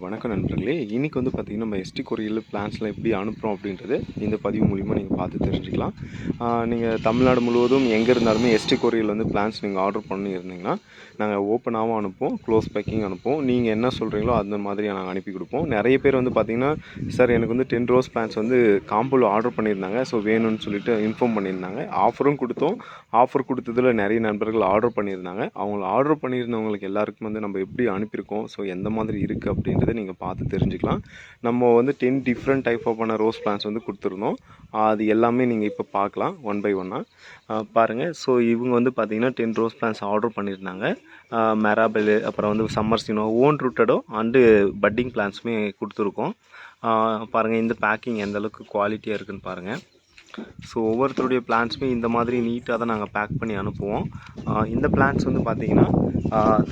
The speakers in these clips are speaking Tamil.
வணக்கம் நண்பர்களே. இன்றைக்கி வந்து பார்த்திங்கன்னா நம்ம எஸ்டி கொரியரில் பிளான்ஸ்லாம் எப்படி அனுப்புகிறோம் அப்படின்றது இந்த பதிவு மூலிமா நீங்கள் பார்த்து தெரிஞ்சுக்கலாம். நீங்கள் தமிழ்நாடு முழுவதும் எங்கே இருந்தாலுமே எஸ்டி கொரியல் வந்து பிளான்ஸ் நீங்கள் ஆர்டர் பண்ணியிருந்தீங்கன்னா நாங்கள் ஓப்பனாகவும் அனுப்புவோம் க்ளோஸ் பேக்கிங் அனுப்புவோம். நீங்கள் என்ன சொல்கிறீங்களோ அந்த மாதிரி நாங்கள் அனுப்பி கொடுப்போம். நிறைய பேர் வந்து பார்த்திங்கன்னா சார் எனக்கு வந்து டென் ரோஸ் பிளான்ஸ் வந்து காம்போவில் ஆர்டர் பண்ணியிருந்தாங்க. ஸோ வேணும்னு சொல்லிட்டு இன்ஃபார்ம் பண்ணியிருந்தாங்க. ஆஃபரும் கொடுத்தோம். ஆஃபர் கொடுத்ததில் நிறைய நண்பர்கள் ஆர்டர் பண்ணியிருந்தாங்க. அவங்க ஆர்டர் பண்ணியிருந்தவங்களுக்கு எல்லாருக்கும் வந்து நம்ம எப்படி அனுப்பியிருக்கோம்? ஸோ எந்த மாதிரி இருக்குது அப்படின்னு அப்படின்றத நீங்கள் பார்த்து தெரிஞ்சுக்கலாம். நம்ம வந்து டென் டிஃப்ரெண்ட் டைப் ஆஃபான ரோஸ் பிளான்ஸ் வந்து கொடுத்துருந்தோம். அது எல்லாமே நீங்கள் இப்போ பார்க்கலாம் ஒன் பை ஒன்னாக பாருங்கள் ஸோ இவங்க வந்து பார்த்திங்கன்னா டென் ரோஸ் பிளான்ஸ் ஆர்டர் பண்ணியிருந்தாங்க. மெராபெல் அப்புறம் வந்து சம்மர் சீனோ ஓன் ரூட்டடோ அண்டு பட்டிங் பிளான்ஸுமே கொடுத்துருக்கோம். பாருங்கள் இந்த பேக்கிங் எந்த அளவுக்கு குவாலிட்டியாக இருக்குன்னு பாருங்கள் ஸோ ஒவ்வொருத்தருடைய பிளான்ஸுமே இந்த மாதிரி நீட்டாக தான் நாங்கள் பேக் பண்ணி அனுப்புவோம். இந்த பிளான்ஸ் வந்து பார்த்திங்கன்னா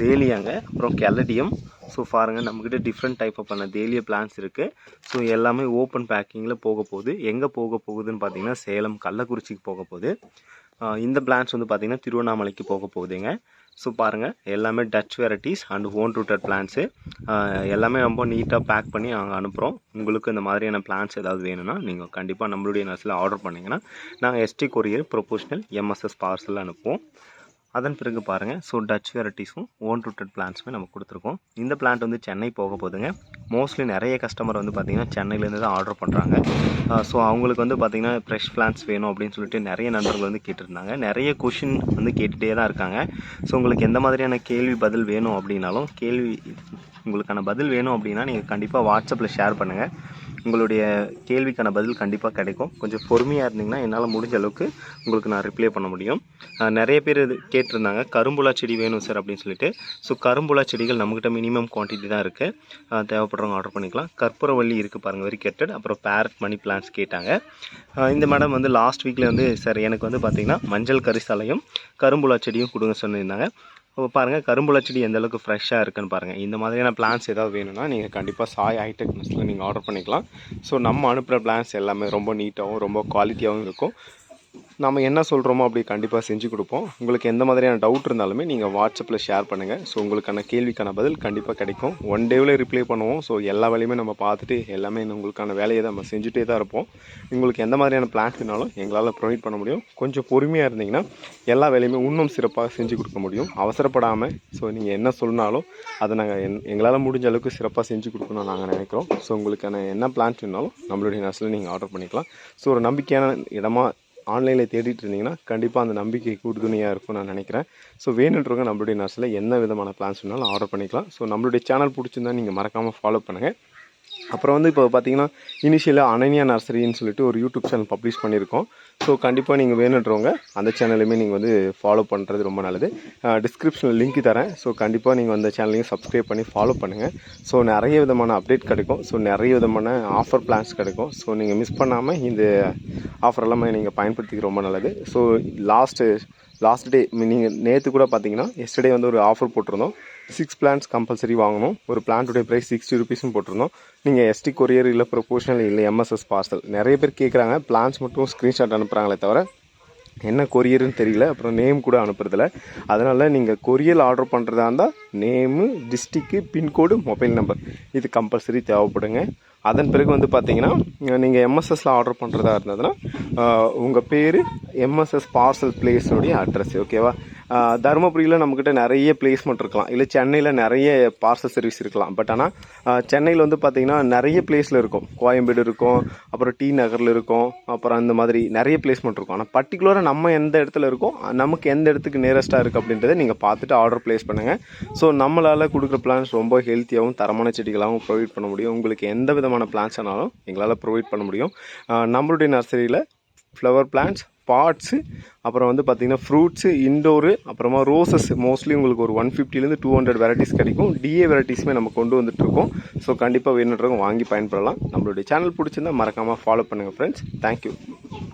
தேலியாங்க அப்புறம் கெலடியம் ஸோ பாருங்கள் நம்மக்கிட்ட டிஃப்ரெண்ட் டைப் ஆஃப் பண்ண டெய்லிய பிளான்ஸ் இருக்குது ஸோ எல்லாமே ஓப்பன் பேக்கிங்கில் போக போகுது. எங்கே போக போகுதுன்னு பார்த்தீங்கன்னா சேலம் கள்ளக்குறிச்சிக்கு போக போகுது. இந்த பிளான்ஸ் வந்து பார்த்திங்கன்னா திருவண்ணாமலைக்கு போக போகுதுங்க. ஸோ பாருங்கள் எல்லாமே touch varieties and own rooted plants எல்லாமே ரொம்ப நீட்டாக பேக் பண்ணி நாங்கள் அனுப்புகிறோம் உங்களுக்கு இந்த மாதிரியான பிளான்ஸ் ஏதாவது வேணும்னா நீங்கள் கண்டிப்பாக நம்மளுடைய நர்ஸில் ஆர்டர் பண்ணிங்கன்னா நாங்கள் ST courier professional MSS parcel அனுப்புவோம். அதன் பிறகு பாருங்கள் ஸோ டச் வெரைட்டிஸும் ஓன் ரூட்டட் பிளான்ஸுமே நம்ம கொடுத்துருக்கோம். இந்த பிளான்ட் வந்து சென்னை போக போகுதுங்க. மோஸ்ட்லி நிறைய கஸ்டமர் வந்து பார்த்திங்கன்னா சென்னையிலேருந்து தான் ஆர்டர் பண்ணுறாங்க ஸோ அவங்களுக்கு வந்து பார்த்திங்கன்னா ஃப்ரெஷ் பிளான்ஸ் வேணும் அப்படின்னு சொல்லிட்டு நிறைய நண்பர்கள் வந்து கேட்டிருந்தாங்க. நிறைய கொஷின் வந்து கேட்டுகிட்டே தான் இருக்காங்க. ஸோ உங்களுக்கு எந்த மாதிரியான கேள்வி பதில் வேணும் அப்படின்னாலும் கேள்வி உங்களுக்கான பதில் வேணும் அப்படின்னா நீங்கள் கண்டிப்பாக வாட்ஸ்அப்பில் ஷேர் பண்ணுங்கள் உங்களுடைய கேள்விக்கான பதில் கண்டிப்பாக கிடைக்கும். கொஞ்சம் பொறுமையாக இருந்தீங்கன்னா என்னால் முடிஞ்ச அளவுக்கு உங்களுக்கு நான் ரிப்ளை பண்ண முடியும். நிறைய பேர் இது கேட்டிருந்தாங்க கரும்புலா செடி வேணும் சார் அப்படின்னு சொல்லிட்டு. ஸோ கரும்புலா செடிகள் நம்மக்கிட்ட மினிமம் குவான்டிட்டி தான் இருக்குது தேவைப்படுறவங்க ஆர்டர் பண்ணிக்கலாம். கற்பூரவள்ளி இருக்குது பாருங்கள் வெரி கேட்டட் அப்புறம் பேரட் மணி பிளான்ஸ் கேட்டாங்க. இந்த மேடம் வந்து லாஸ்ட் வீக்கில் வந்து சார் எனக்கு வந்து பார்த்திங்கன்னா மஞ்சள் கரிசாலையும் கரும்புலா செடியும் கொடுங்க சொல்லியிருந்தாங்க பாருங்கள் கரும்புல செடி எந்த அளவுக்கு ஃப்ரெஷ்ஷாக இருக்குன்னு பாருங்கள் இந்த மாதிரியான பிளான்ஸ் ஏதாவது வேணும்னா நீங்கள் கண்டிப்பாக சாய் ஹைடெக் மிஸ்ட்டில் நீங்கள் ஆர்டர் பண்ணிக்கலாம். ஸோ நம்ம அனுப்புகிற பிளான்ஸ் எல்லாமே ரொம்ப நீட்டாகவும் ரொம்ப குவாலிட்டியாகவும் இருக்கும். நம்ம என்ன சொல்கிறோமோ அப்படி கண்டிப்பாக செஞ்சு கொடுப்போம். உங்களுக்கு எந்த மாதிரியான டவுட் இருந்தாலுமே நீங்கள் வாட்ஸ்அப்பில் ஷேர் பண்ணுங்கள் ஸோ உங்களுக்கான கேள்விக்கான பதில் கண்டிப்பாக கிடைக்கும். ஒன் டேவில் ரிப்ளை பண்ணுவோம். ஸோ எல்லா வேலையுமே நம்ம பார்த்துட்டு எல்லாமே உங்களுக்கான வேலையை நம்ம செஞ்சுட்டே தான் இருப்போம். உங்களுக்கு எந்த மாதிரியான பிளான்ஸ் வேணாலும் எங்களால் ப்ரொவைட் பண்ண முடியும். கொஞ்சம் பொறுமையாக இருந்தீங்கன்னா எல்லா வேலையுமே இன்னும் சிறப்பாக செஞ்சு கொடுக்க முடியும். அவசரப்படாமல் ஸோ நீங்கள் என்ன சொன்னாலும் அதை நாங்கள் என் எங்களால் முடிஞ்ச அளவுக்கு சிறப்பாக செஞ்சு கொடுக்கணும்னு நாங்கள் நினைக்கிறோம். ஸோ உங்களுக்கான என்ன பிளான்ஸ் வேணாலும் நம்மளுடைய நர்ஸில் நீங்கள் ஆர்டர் பண்ணிக்கலாம். ஸோ ஒரு நம்பிக்கையான இடமா ஆன்லைனில் தேடிட்டு இருந்தீங்கன்னா கண்டிப்பாக அந்த நம்பிக்கை உறுதுணையாக இருக்கும் நான் நினைக்கிறேன். ஸோ வேணுன்றவங்க நம்மளுடைய நர்ஸில் என்ன விதமான பிளான்ஸ் வேணாலும் ஆர்டர் பண்ணிக்கலாம். ஸோ நம்மளுடைய சேனல் பிடிச்சிருந்தா நீங்கள் மறக்காமல் ஃபாலோ பண்ணுங்கள் அப்புறம் வந்து இப்போ பார்த்தீங்கன்னா இனிஷியலாக அனன்யா நர்சரின்னு சொல்லிட்டு ஒரு யூடியூப் சேனல் பப்ளிஷ் பண்ணியிருக்கோம். ஸோ கண்டிப்பாக நீங்கள் வேணுன்றவங்க அந்த சேனலையுமே நீங்கள் வந்து ஃபாலோ பண்ணுறது ரொம்ப நல்லது. டிஸ்கிரிப்ஷனில் லிங்க் தரேன். ஸோ கண்டிப்பாக நீங்கள் அந்த சேனலையும் சப்ஸ்கிரைப் பண்ணி ஃபாலோ பண்ணுங்கள் ஸோ நிறைய விதமான அப்டேட் கிடைக்கும். ஸோ நிறைய விதமான ஆஃபர் பிளான்ஸ் கிடைக்கும். ஸோ நீங்கள் மிஸ் பண்ணாமல் இந்த ஆஃபர் எல்லாமே நீங்கள் பயன்படுத்திக்க ரொம்ப நல்லது. ஸோ லாஸ்ட்டு லாஸ்ட் டே நீங்கள் நேற்று கூட பார்த்தீங்கன்னா எஸ்டர்டே வந்து ஒரு ஆஃபர் போட்டிருந்தோம். சிக்ஸ் பிளான்ஸ் கம்பல்சரி வாங்கணும். ஒரு பிளான்ட்டுடைய ப்ரைஸ் சிக்ஸ்டி ருபீஸும் போட்டிருந்தோம். நீங்கள் எஸ்டி கொரியர் இல்லை ப்ரொபோஷனல் இல்லை எம்எஸ்எஸ் பார்சல் நிறைய பேர் கேட்குறாங்க பிளான்ஸ் மட்டும் ஸ்க்ரீன்ஷாட் அனுப்புகிறாங்களே தவிர என்ன கொரியர்னு தெரியல அப்புறம் நேம் கூட அனுப்புறதில்ல. அதனால் நீங்கள் கொரியர் ஆர்டர் பண்ணுறதா இருந்தால் நேமு டிஸ்ட்ரிக்கு பின்கோடு மொபைல் நம்பர் இது கம்பல்சரி தேவைப்படுங்க. அதன் பிறகு வந்து பார்த்தீங்கன்னா நீங்கள் எம்எஸ்எஸில் ஆர்டர் பண்ணுறதா இருந்ததுன்னா உங்கள் பேர் எம்எஸ்எஸ் பார்சல் பிளேஸோடைய அட்ரஸ் ஓகேவா தருமபுரியில் நம்மக்கிட்ட நிறைய பிளேஸ்மெண்ட் இருக்கலாம். இல்லை சென்னையில் நிறைய பார்சல் சர்வீஸ் இருக்கலாம். பட் ஆனால் சென்னையில் வந்து பார்த்திங்கன்னா நிறைய பிளேஸில் இருக்கும். கோயம்பேடு இருக்கும் அப்புறம் டி நகரில் இருக்கும் அப்புறம் அந்த மாதிரி நிறைய பிளேஸ்மெண்ட் இருக்கும். ஆனால் பர்டிகுலராக நம்ம எந்த இடத்துல இருக்கோம் நமக்கு எந்த இடத்துக்கு நியரஸ்ட்டாக இருக்குது அப்படின்றத நீங்கள் பார்த்துட்டு ஆர்டர் ப்ளேஸ் பண்ணுங்கள் ஸோ நம்மளால் கொடுக்குற பிளான்ஸ் ரொம்ப ஹெல்த்தியாகவும் தரமான செடிகளாகவும் ப்ரொவைட் பண்ண முடியும். உங்களுக்கு எந்த விதமான பிளான்ஸ் ஆனாலும் எங்களால் ப்ரொவைட் பண்ண முடியும். நம்மளுடைய நர்சரியில் ஃப்ளவர் பிளான்ட்ஸ் பாட்ஸு அப்புறம் வந்து பார்த்திங்கன்னா ஃப்ரூட்ஸு இண்டோரு அப்புறமா ரோசஸ் மோஸ்ட்லி உங்களுக்கு ஒரு ஒன் ஃபிஃப்டிலேருந்து டூ ஹண்ட்ரட் வெரைட்டிஸ் கிடைக்கும். டிஏ வெரைட்டிஸுமே நம்ம கொண்டு வந்துட்டுருக்கோம். ஸோ கண்டிப்பாக வேணுன்றவங்க வாங்கி பயன்படலாம். நம்மளுடைய சேனல் பிடிச்சிருந்தா மறக்காமல் ஃபாலோ பண்ணுங்கள் ஃப்ரெண்ட்ஸ் தேங்க்யூ